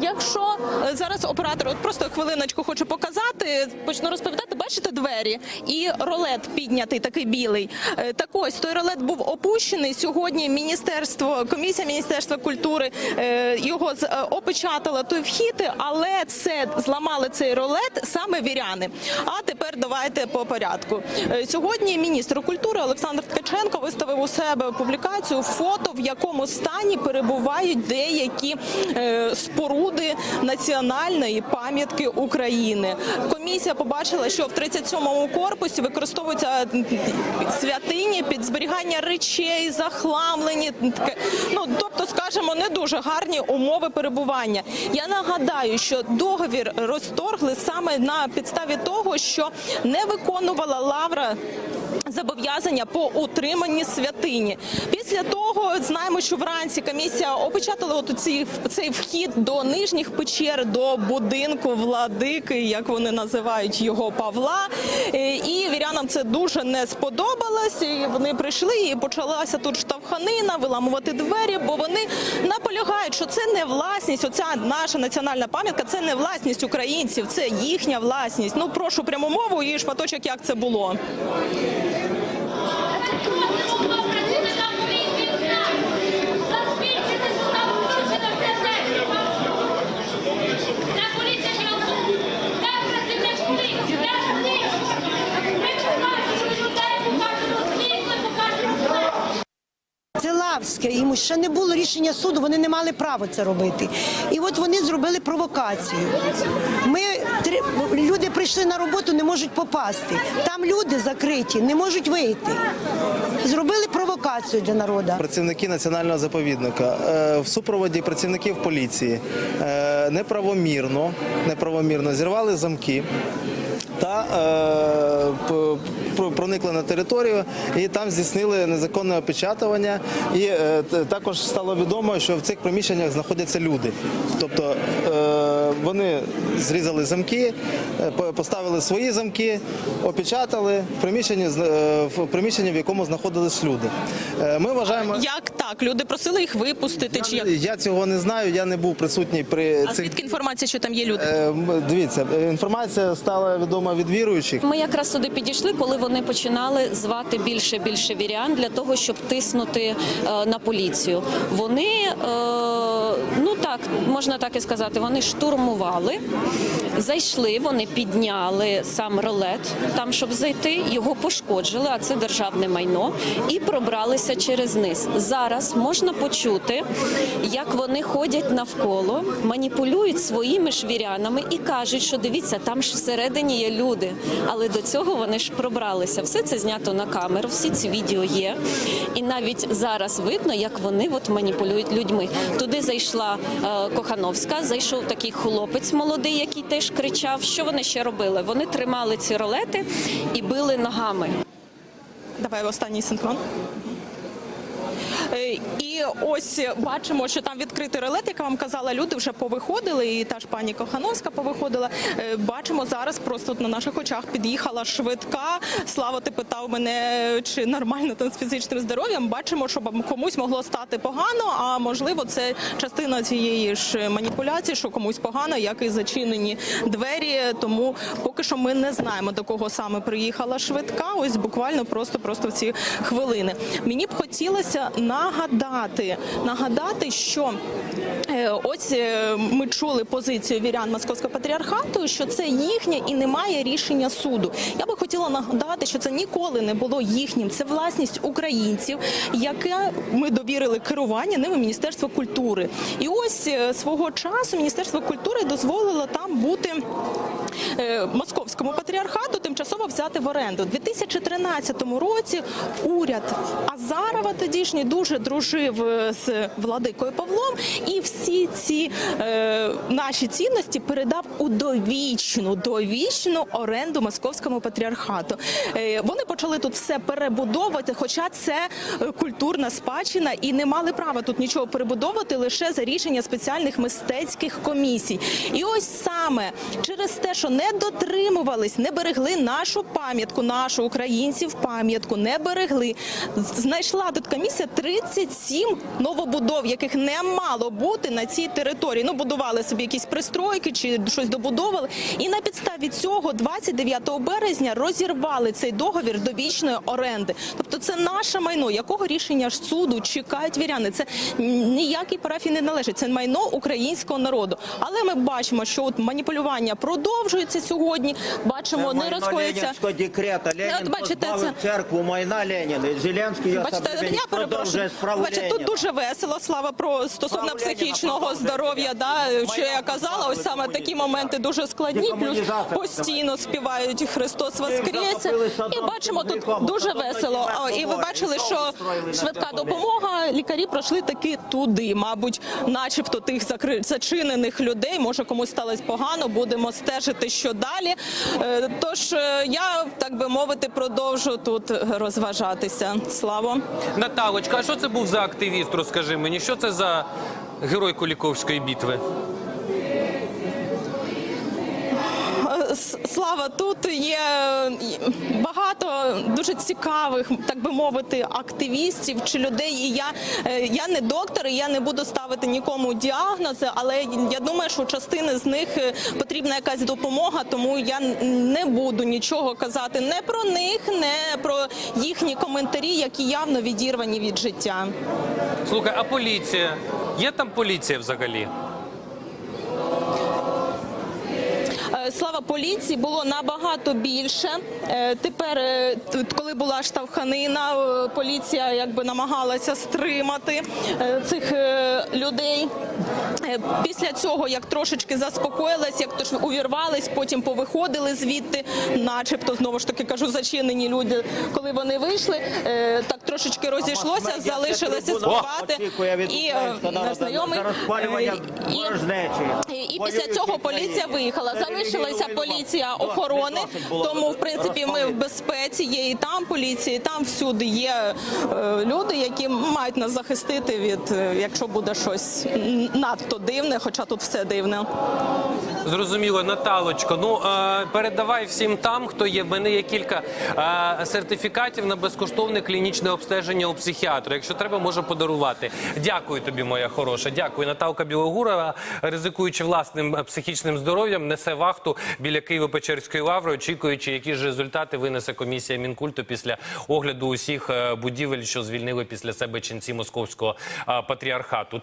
Якщо е, зараз оператор, от просто хвилиночку хочу показати, почну розповідати. Бачите двері і ролет піднятий, такий білий. Е, Так ось той ролет був опущений. Сьогодні міністерство, комісія міністерства культури е, його опечатала той вхід, але це зламали цей ролет саме віряни. А тепер давайте по порядку. Сьогодні міністр культури Олександр Ткаченко виставив у себе публікацію фото, в якому стані перебувають деякі е, споруди національної пам'ятки України. Комісія побачила, що в 37-му корпусі використовуються святині під зберігання речей, захламлені. Ну тобто, скажімо, не дуже гарні умови перебування. Я нагадаю, що договір розторгли саме на підставі того, що не виконувала лавра. Зобов'язання по утриманні святині. Після того знаємо, що вранці комісія опечатала от ці, цей вхід до нижніх печер, до будинку владики, як вони називають його Павла. Е, І вірянам це дуже не сподобалось. І вони прийшли і почалася тут штовханина, виламувати двері, бо вони наполягають, що це не власність. Оця наша національна пам'ятка, це не власність українців, це їхня власність. Ну прошу пряму мову і шматочок, як це було. Йому ще не було рішення суду, вони не мали права це робити. І от вони зробили провокацію. Ми люди прийшли на роботу, не можуть попасти. Там люди закриті, не можуть вийти. Зробили провокацію для народу. Працівники національного заповідника е, в супроводі працівників поліції е, неправомірно, неправомірно зірвали замки. Та е, проникли на територію і там здійснили незаконне опечатування. І е, також стало відомо, що в цих приміщеннях знаходяться люди. Тобто е, вони зрізали замки, е, поставили свої замки, опечатали в приміщенні, в приміщенні, в якому знаходились люди. Ми вважаємо. Як так? Люди просили їх випустити? Чи як? Я цього не знаю, я не був присутній при А цих. звідки інформація, що там є люди? Е, Дивіться, інформація стала відома від віруючих. Ми якраз сюди підійшли, коли вони починали звати більше більше вірян для того, щоб тиснути е, на поліцію. Вони е, ну так можна так і сказати, вони штурмували, зайшли, вони підняли сам ролет там, щоб зайти. Його пошкоджили, а це державне майно, і пробралися через низ. Зараз можна почути, як вони ходять навколо, маніпулюють своїми ж вірянами і кажуть, що дивіться, там ж всередині є люди. Але до цього вони ж пробралися. Все це знято на камеру, всі ці відео є. І навіть зараз видно, як вони от маніпулюють людьми. Туди зайшла е, Кохановська, зайшов такий хлопець молодий, який теж кричав. Що вони ще робили? Вони тримали ці ролети і били ногами. Давай останній синхрон. Е, І ось бачимо, що там відкритий релет, як я вам казала, люди вже повиходили, і та ж пані Кохановська повиходила. Е, Бачимо зараз просто на наших очах під'їхала швидка. Слава, ти питав мене, чи нормально там з фізичним здоров'ям. Бачимо, що комусь могло стати погано, а можливо, це частина цієї ж маніпуляції, що комусь погано, як і зачинені двері. Тому поки що ми не знаємо, до кого саме приїхала швидка. Ось буквально просто просто в ці хвилини. Мені б хотілося нагадати, нагадати, що е, ось е, ми чули позицію вірян Московського патріархату, що це їхнє і немає рішення суду. Я би хотіла нагадати, що це ніколи не було їхнім. Це власність українців, яке ми довірили керування ними Міністерство культури. І ось е, свого часу Міністерство культури дозволило там бути е, московському патріархату тимчасово взяти в оренду. У 2013 році уряд Азарова тодішній дуже дружив е, з владикою Павлом, і всі ці е, наші цінності передав у довічну довічну оренду московському патріархату. Е, вони почали тут все перебудовувати, хоча це е, культурна спадщина, і не мали права тут нічого перебудовувати лише за рішення спеціальних мистецьких комісій. І ось саме через те, що не дотримувались, не берегли нашу пам'ятку, нашу українців пам'ятку, не берегли. Знайшла тут комісія 37 новобудов, яких не мало бути на цій території. Ну будували собі якісь пристройки чи щось добудовували. І на підставі цього 29 березня розірвали цей договір довічної оренди. Тобто це наше майно. Якого рішення ж суду чекають віряни? Це ніякій парафії не належить. Це майно українського народу. Але ми бачимо, що от маніпулювання продовжується сьогодні. Бачимо, не розходяться. Декрета. Ленін от бачите, позбавив це- церкву майна Леніна. Зеленський Бачите, я перепрошую. продовжує справу Бачите, тут дуже весело. Слава про стосовно психічного здоров'я. Да, що я казала, ось саме такі моменти дуже складні. Плюс постійно співають Христос Воскресе. І бачимо тут дуже весело. І ви бачили, що швидка допомога. Лікарі пройшли таки туди. Мабуть, начебто тих зачинених людей. Може комусь сталося погано. Будемо стежити, що далі. Е, Тож е, я так би мовити продовжу тут розважатися. Слава. Наталочка, а що це був за активіст? Розкажи мені, що це за герой Куліковської битви? Слава, тут є багато дуже цікавих, так би мовити, активістів чи людей. І я, е, я не доктор, і я не буду ставити нікому діагнози, але я думаю, що частини з них е, потрібна якась допомога, тому я не буду нічого казати не про них, не про їхні коментарі, які явно відірвані від життя. Слухай, а поліція? Є там поліція взагалі? Е, Слава поліції було набагато більше. Е, Тепер, е, коли була штовханина, е, поліція якби намагалася стримати цих людей. Е, Після цього, як трошечки заспокоїлась, як тож увірвались, потім повиходили звідти, начебто знову ж таки кажу, зачинені люди. Коли вони вийшли, е, так трошечки розійшлося, залишилися співати. І е, знайомий і- після цього поліція виїхала. Залишилася поліція охорони. Тому, в принципі, ми в безпеці. Є і там поліція, і там всюди є люди, які мають нас захистити від, якщо буде щось м, надто дивне, хоча тут все дивне. Зрозуміло, Наталочко. Ну е, передавай всім там, хто є. В мене є кілька е, сертифікатів на безкоштовне клінічне обстеження у психіатра. Якщо треба, можу подарувати. Дякую тобі, моя хороша. Дякую. Наталка Білогурова, ризикуючи власним е, психічним здоров'ям, несе вахту біля Києво-Печерської лаври, очікуючи, які ж результати винесе комісія Мінкульту після огляду усіх будівель, що звільнили після себе ченці московського патріархату.